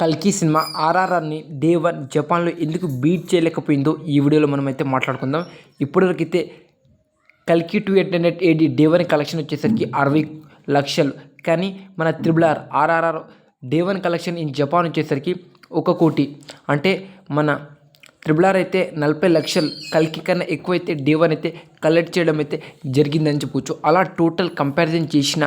కల్కి cinema ఆర్ఆర్ఆర్ని day one జపాన్లో ఎందుకు బీట్ చేయలేకపోయిందో ఈ వీడియోలో మనం అయితే మాట్లాడుకుందాం. ఇప్పటివరకైతే అయితే కల్కి two eight hundred AD day one collection వచ్చేసరికి అరవై లక్షలు. కానీ మన triple R RRR day one collection in Japan వచ్చేసరికి ఒక కోటి. అంటే మన త్రిబుల్ ఆర్ అయితే నలభై లక్షలు. కల్కి కన్నా ఎక్కువైతే డే వన్ అయితే కలెక్ట్ చేయడం అయితే జరిగిందని చెప్పొచ్చు. అలా టోటల్ కంపారిజన్ చేసిన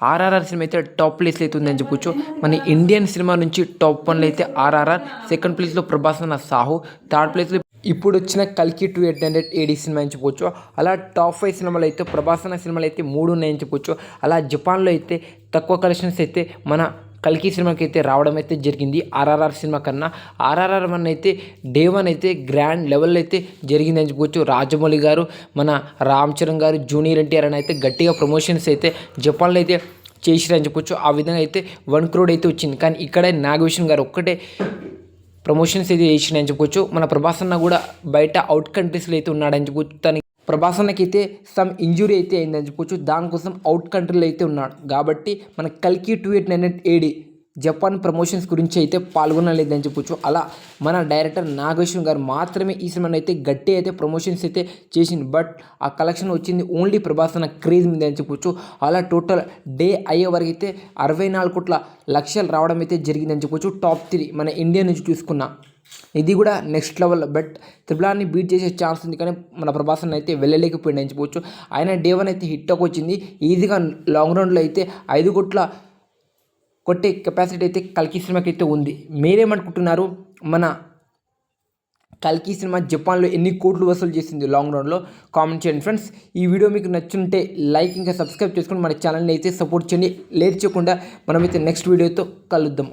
ఆర్ఆర్ఆర్ సినిమా అయితే టాప్ ప్లేస్ అయితే ఉందని చెప్పొచ్చు. మన ఇండియన్ సినిమా నుంచి టాప్ వన్లో అయితే ఆర్ఆర్ఆర్ సెకండ్ ప్లేస్లో ప్రభాస్ అన్న సాహు థర్డ్ ప్లేస్లో ఇప్పుడు వచ్చిన కల్కి two eight hundred AD cinema అని చెప్పొచ్చు. అలా టాప్ ఫైవ్ సినిమాలు అయితే ప్రభాస్ అన్న సినిమాలు అయితే మూడు ఉన్నాయని చెప్పొచ్చు. అలా జపాన్లో అయితే తక్కువ కలెక్షన్స్ అయితే మన కల్కి సినిమాకి అయితే రావడం అయితే జరిగింది. ఆర్ఆర్ఆర్ సినిమా కన్నా ఆర్ఆర్ఆర్ వన్ అయితే డే వన్ అయితే గ్రాండ్ లెవెల్ అయితే జరిగిందని చెప్పుకోవచ్చు రాజమౌళి గారు మన రామ్ చరణ్ గారు జూనియర్ ఎన్టీఆర్ అని అయితే గట్టిగా ప్రమోషన్స్ అయితే జపాన్లో అయితే చేసిరని చెప్పొచ్చు. ఆ విధంగా అయితే వన్ క్రోడ్ అయితే వచ్చింది. కానీ ఇక్కడ నాగభూషణ్ గారు ఒక్కటే ప్రమోషన్స్ అయితే చేసినాయని చెప్పుకోవచ్చు మన ప్రభాస్ అన్న కూడా బయట అవుట్ కంట్రీస్లో అయితే ఉన్నాడని చెప్పొచ్చు. తనకి ప్రభాసనకైతే సమ్ ఇంజురీ అయితే అయిందని చెప్పుకోవచ్చు దానికోసం అవుట్ కంట్రీలో అయితే ఉన్నాడు. కాబట్టి మన కల్కి two eight nine eight AD Japan promotions గురించి అయితే పాల్గొనలేదని చెప్పొచ్చు. అలా మన డైరెక్టర్ నాగేశ్వర గారు మాత్రమే ఈ సినిమాని అయితే గట్టి అయితే ప్రమోషన్స్ అయితే చేసింది బట్ ఆ కలెక్షన్ వచ్చింది ఓన్లీ ప్రభాసన క్రేజ్ మీద అని చెప్పొచ్చు. అలా టోటల్ డే అయ్యే వరకు అయితే అరవై నాలుగు కోట్ల లక్షలు రావడం అయితే జరిగిందని చెప్పొచ్చు. టాప్ త్రీ మన ఇండియా నుంచి చూసుకున్నా. ఇది కూడా నెక్స్ట్ లెవెల్ బట్ త్రిపులాన్ని బీట్ చేసే ఛాన్స్ ఉంది కానీ మన ప్రభాసన్ అయితే వెళ్ళలేకపోయింది అని చెప్పొచ్చు. ఆయన డే వన్ అయితే హిట్ వచ్చింది. ఈజీగా లాంగ్ రౌండ్లో అయితే ఐదు కోట్ల కొట్టే కెపాసిటీ అయితే కల్కి సినిమాకి అయితే ఉంది. మీరేమనుకుంటున్నారు? మన కల్కి సినిమా జపాన్లో ఎన్ని కోట్లు వసూలు చేసింది లాంగ్ రౌండ్లో కామెంట్ చేయండి ఫ్రెండ్స్ ఈ వీడియో మీకు నచ్చుంటే లైక్ ఇంకా సబ్స్క్రైబ్ చేసుకుని మన ఛానల్ని అయితే సపోర్ట్ చేయండి. లేట్ చేయకుండా మనమైతే నెక్స్ట్ వీడియోతో కలుద్దాం.